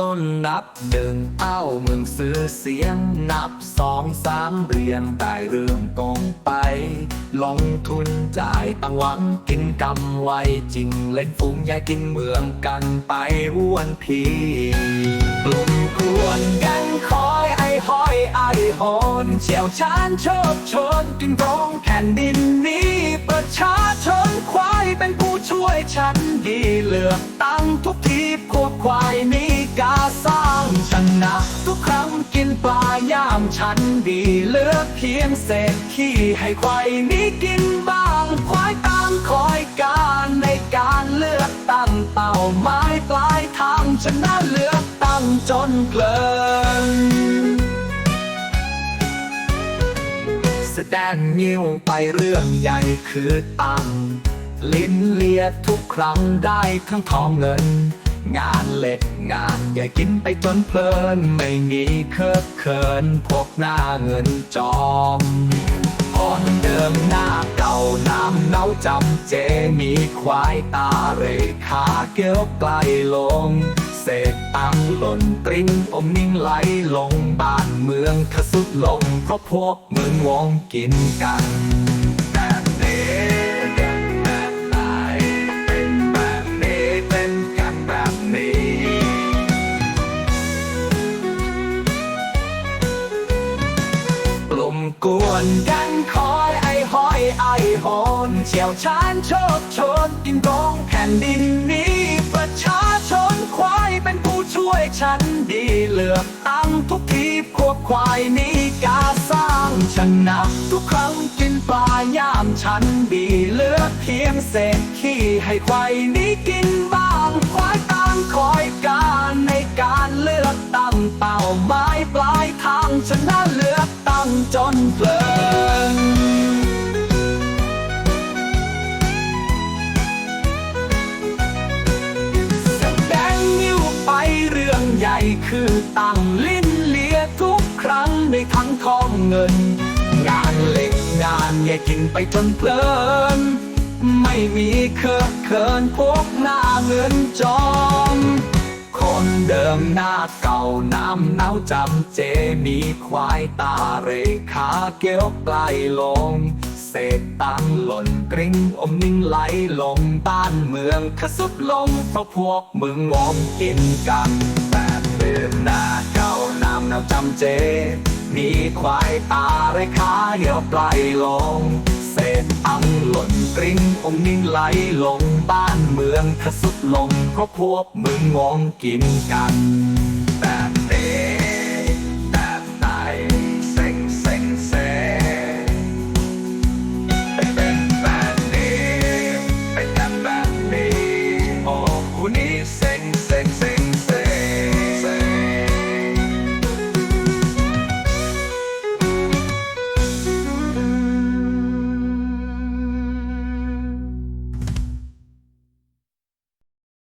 ต้นนับหนึ่งเอ้ามึงซื้อเสียงนับสองสามเรียงได้เรื่องกองไป ลงทุนจ่ายตังหวังกินกำไว้จริงเล่นฟุ้งยายกินเมืองกันไปอ้วนพีกลุ่มกวนกันคอยไอหอยไอหอนเชี่ยวชาญโชคชนกินกองแผ่นดินนี้ประชาชนควายเป็นผู้ช่วยฉันดีเลือกตั้งทุกที ปลาย่ามฉันดีเลือกเพียงเศษขี้ให้ควายนี้กินบ้างควายตามคอยการในการเลือกตั้งเป้าหมายปลายทางชนะเลือกตั้งจนเพลินแสดงนิ้วไปเรื่องใหญ่คือตังลิ้นเลียทุกครั้งได้ทั้งทองเงิน งานเล็กงานใหญ่กินไปจนเพลิน ไม่มีเคิบเขินพวกหน้าเงินจอมอ่อนเดิมหน้าเก่าน้ำเน่าจำเจมีควายตาเรขาเกี้ยวไกลลง เศษตังหล่นตริ้งอมนิ่งไหลลงบ้านเมืองขสุดลงเพราะพวกมึงวงกินกัน กวนกันคอยไอหอยไอหอนเชี่ยวชาญโชคชนกินกองแผ่นดินนี้ประชาชนควายเป็นผู้ช่วยฉันดีเลือกตั้งทุกทีพวกควายนี้กาสร้างชนะทุกครั้งกินปลาย่ามฉันดีเลือกเพียงเศษขี้ให้ควายนี้กินบ้างควาย นเพลินแสดงนิ้วไปเรื่องใหญ่คือตั้งลิ้นเลียทุกครั้งในทั้งทองเงิน งานเล็กงานใหญ่กินไปจนเพลิน ไม่มีเคอะเขินพวกหน้าเงินจอ นเดิมหน้าเก่าน้ำเน่าจำเจมีควายตาเรขาเกี้ยวไกลลง เศษตังหล่นกริ้งอมนิ่งไหลลงบ้านเมืองขสุดลงเพราะพวกมึงงมกินกันแบบเดิมหน้าเก่าน้ำเน่าจำเจ มีควายตาเรขาเหี่ยวไกลลง เศษอังหล่นตริ้งองนิ่งไหลลงบ้านเมืองทะสุดลงเพราะพวกมึงงงกินกัน